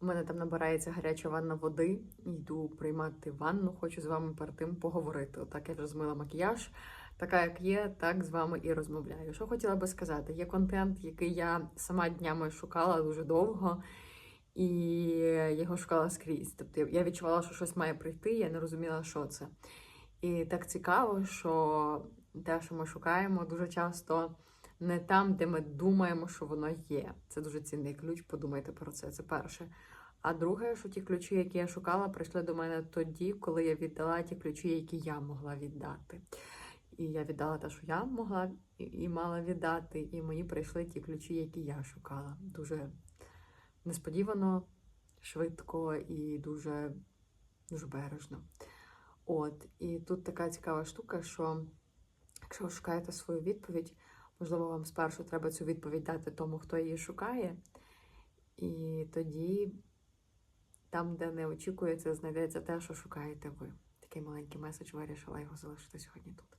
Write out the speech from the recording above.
У мене там набирається гаряча ванна води. Йду приймати ванну. Хочу з вами перед тим поговорити. Отак я вже змила макіяж. Така, як є, так з вами і розмовляю. Що хотіла би сказати? Є контент, який я сама днями шукала дуже довго, і його шукала скрізь. Тобто я відчувала, що щось має прийти, я не розуміла, що це. І так цікаво, що те, що ми шукаємо, дуже часто не там, де ми думаємо, що воно є. Це дуже цінний ключ. Подумайте про це. Це перше. А друге, що ті ключі, які я шукала, прийшли до мене тоді, коли я віддала ті ключі, які я могла віддати. І я віддала те, що я могла і- мала віддати, і мені прийшли ті ключі, які я шукала. Дуже несподівано, швидко і дуже, дуже бережно. От, і тут така цікава штука, що якщо ви шукаєте свою відповідь, можливо, вам спершу треба цю відповідь дати тому, хто її шукає, і тоді там, де не очікується, знайдеться те, що шукаєте ви. Такий маленький меседж вирішила його залишити сьогодні тут.